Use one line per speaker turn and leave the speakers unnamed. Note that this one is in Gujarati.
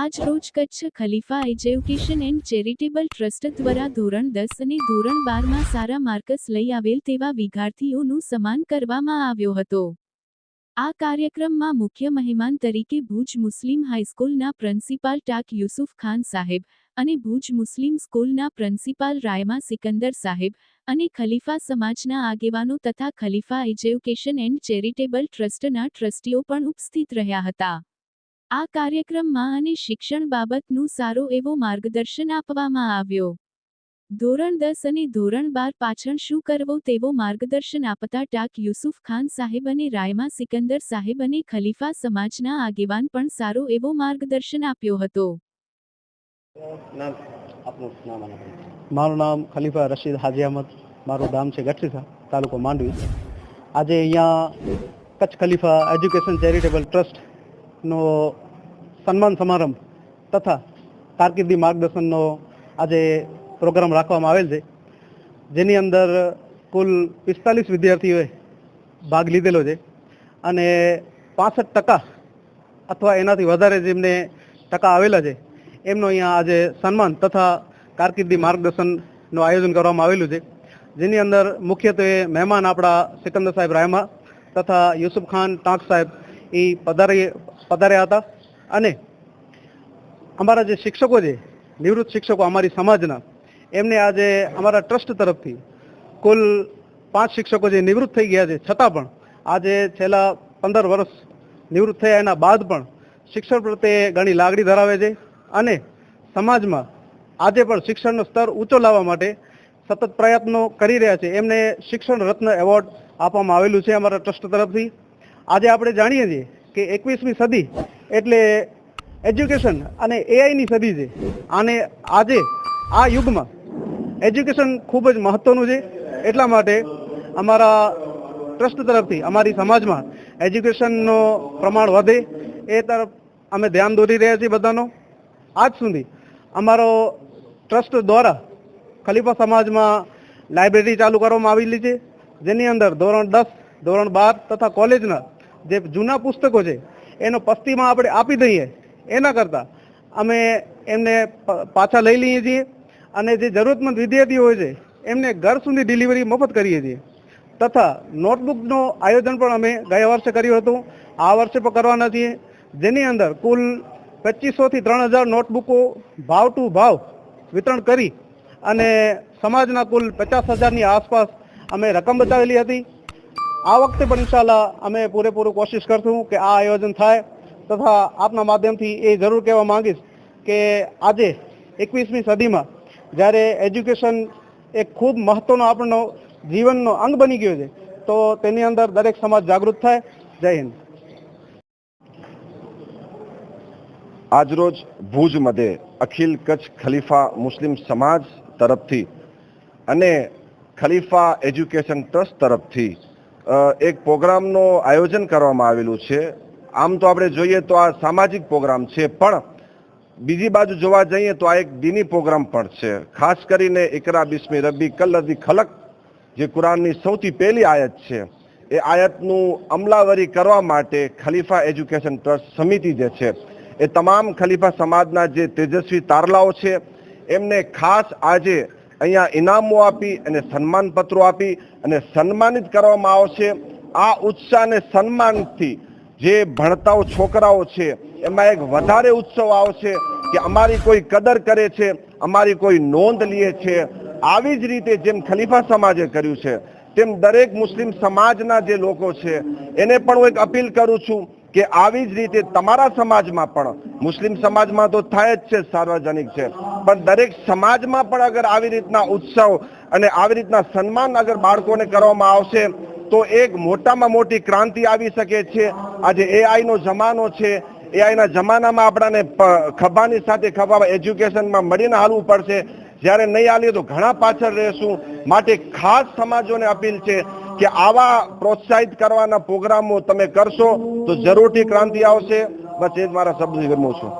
આજ રોજ Kutch Khalifa education and charitable trust દ્વારા ધોરણ દસ અને ધોરણ બારમાં સારા માર્કસ લઈ આવેલ તેવા વિદ્યાર્થીઓનું સન્માન કરવામાં આવ્યો હતો. આ કાર્યક્રમમાં મુખ્ય મહેમાન તરીકે ભુજ મુસ્લિમ હાઈસ્કૂલના પ્રિન્સિપાલ ટાક યુસુફ ખાન સાહેબ અને ભુજ મુસ્લિમ સ્કૂલના પ્રિન્સિપાલ રાયમા સિકંદર સાહેબ અને ખલીફા સમાજના આગેવાનો તથા ખલીફા એજ્યુકેશન એન્ડ ચેરિટેબલ ટ્રસ્ટના ટ્રસ્ટીઓ પણ ઉપસ્થિત રહ્યા હતા. આ કાર્યક્રમમાં અને શિક્ષણ બાબતનું સારો એવો માર્ગદર્શન આપવામાં આવ્યો. ધોરણ દસ અને ધોરણ બાર પાછળ શું કરવું તેવો માર્ગદર્શન આપતા ટાક યુસુફ ખાન સાહેબ અને રાયમા સિકંદર સાહેબ અને ખલીફા સમાજના આગેવાન પણ સારો એવો માર્ગદર્શન આપ્યો હતો.
મારું નામ ખલીફા રશીદ હાજી અહમદ, મારું ગામ છે ગઢસીસા તાલુકો માંડવી. આજે અહીંયા કચ્છ ખલીફા એજ્યુકેશન ચેરિટેબલ ટ્રસ્ટનો સન્માન સમારંભ તથા કારકિર્દી માર્ગદર્શનનો આજે પ્રોગ્રામ રાખવામાં આવેલ છે. જેની અંદર કુલ પિસ્તાલીસ વિદ્યાર્થીઓએ ભાગ લીધેલો છે અને પાસઠ ટકા અથવા એનાથી વધારે જેમને ટકા આવેલા છે, એમનો અહીંયા આજે સન્માન તથા કારકિર્દી માર્ગદર્શનનું આયોજન કરવામાં આવેલું છે. જેની અંદર મુખ્યત્વે મહેમાન આપણા સિકંદર સાહેબ રાયમા તથા યુસુફ ખાન ટાંક સાહેબ એ પધારી, પધાર્યા હતા. અને અમારા જે શિક્ષકો છે, નિવૃત્ત શિક્ષકો અમારી સમાજના, એમને આજે અમારા ટ્રસ્ટ તરફથી કુલ પાંચ શિક્ષકો જે નિવૃત્ત થઈ ગયા છે, છતાં પણ આજે છેલ્લા પંદર વર્ષ નિવૃત્ત થયા એના બાદ પણ શિક્ષણ પ્રત્યે ઘણી લાગણી ધરાવે છે અને સમાજમાં આજે પણ શિક્ષણનો સ્તર ઊંચો લાવવા માટે સતત પ્રયત્નો કરી રહ્યા છે. એમને શિક્ષણ રત્ન એવોર્ડ આપવામાં આવેલું છે અમારા ટ્રસ્ટ તરફથી. આજે આપણે જાણીએ છીએ કે એકવીસમી સદી એટલે એજ્યુકેશન અને એઆઈની સદી છે. અને આજે આ યુગમાં એજ્યુકેશન ખૂબ જ મહત્વનું છે. એટલા માટે અમારા ટ્રસ્ટ તરફથી અમારી સમાજમાં એજ્યુકેશનનો પ્રમાણ વધે એ તરફ અમે ધ્યાન દોરી રહ્યા છીએ બધાનો. આજ સુધી અમારો ટ્રસ્ટ દ્વારા ખલીફા સમાજમાં લાઇબ્રેરી ચાલુ કરવામાં આવેલી છે. જેની અંદર ધોરણ દસ, ધોરણ બાર તથા કોલેજના જે જૂના પુસ્તકો છે, એનો પસ્તીમાં આપણે આપી દઈએ. એના કરતાં અમે એમને પાછા લઈ લઈએ છીએ અને જે જરૂરતમંદ વિદ્યાર્થીઓ હોય છે, એમને ઘર સુધી ડિલિવરી મફત કરીએ છીએ. તથા નોટબુકનું આયોજન પણ અમે ગયા વર્ષે કર્યું હતું. આ વર્ષે પણ કરવાના છીએ. જેની અંદર કુલ પચીસોથી ત્રણ હજાર નોટબુકો ભાવ ટુ ભાવ વિતરણ કરી અને સમાજના કુલ પચાસ હજારની આસપાસ અમે રકમ બચાવેલી હતી. આ વખતે પણ ઇન્શાલ્લાહ અમે પૂરેપૂરું કોશિશ કરશું કે આ આયોજન થાય તથા આપના માધ્યમથી એ જરૂર કહેવા માંગીશ કે આજે એકવીસમી સદીમાં જ્યારે એજ્યુકેશન એક ખૂબ મહત્ત્વનો આપણનો જીવનનો અંગ બની ગયો છે, તો તેની અંદર દરેક સમાજ જાગૃત થાય. જય હિન્દ.
આજરોજ ભુજ મધ્યે અખિલ કચ્છ ખલીફા મુસ્લિમ સમાજ તરફથી અને ખલીફા એજ્યુકેશન ટ્રસ્ટ તરફથી એક પ્રોગ્રામનું આયોજન કરવામાં આવેલું છે. આમ તો આપણે જોઈએ તો આ સામાજિક પ્રોગ્રામ છે, પણ બીજી બાજુ જોવા જઈએ તો આ એક દીની પ્રોગ્રામ પણ છે. ખાસ કરીને એકરા બિસ્મી રબ્બી કલ્લદી ખલક, જે કુરાનની સૌથી પહેલી આયત છે, એ આયતનું અમલાવરી કરવા માટે ખલીફા એજ્યુકેશન ટ્રસ્ટ સમિતિ જે છે, એ તમામ ખલીફા સમાજના જે તેજસ્વી તારલાઓ છે, એમને ખાસ આજે અહીંયા ઇનામો આપી અને સન્માનપત્રો આપી અને સન્માનિત કરવામાં આવશે. આ ઉત્સાહ અને સન્માનથી જે ભણતાઓ છોકરાઓ છે, એમાં એક વધારે ઉત્સવ આવશે કે અમારી કોઈ કદર કરે છે, અમારી કોઈ નોંધ લે છે. આવી જ રીતે જેમ ખલીફા સમાજે કર્યું છે, તેમ દરેક મુસ્લિમ સમાજના જે લોકો છે, એને પણ હું એક અપીલ કરું છું કે આવી જ રીતે તમારા સમાજમાં પણ, મુસ્લિમ સમાજમાં તો થાય જ છે, સાર્વજનિક છે. પણ દરેક સમાજમાં પણ અગર આવી રીતના ઉત્સવ અને આવી રીતના સન્માન અગર બાળકોને કરવામાં આવશે, તો એક મોટામાં મોટી ક્રાંતિ આવી શકે છે. આજે એઆઈ નો જમાનો છે. એઆઈ ના જમાનામાં આપણાને ખભાની સાથે ખભા એજ્યુકેશનમાં મળીને હાલવું પડશે. જ્યારે નહીં હાલીએ તો ઘણા પાછળ રહેશું. માટે ખાસ સમાજોને અપીલ છે કે આવા પ્રોત્સાહિત કરવાના પ્રોગ્રામો તમે કરશો તો જરૂરથી ક્રાંતિ આવશે. બસ એ જ મારા શબ્દ વિરમું છું.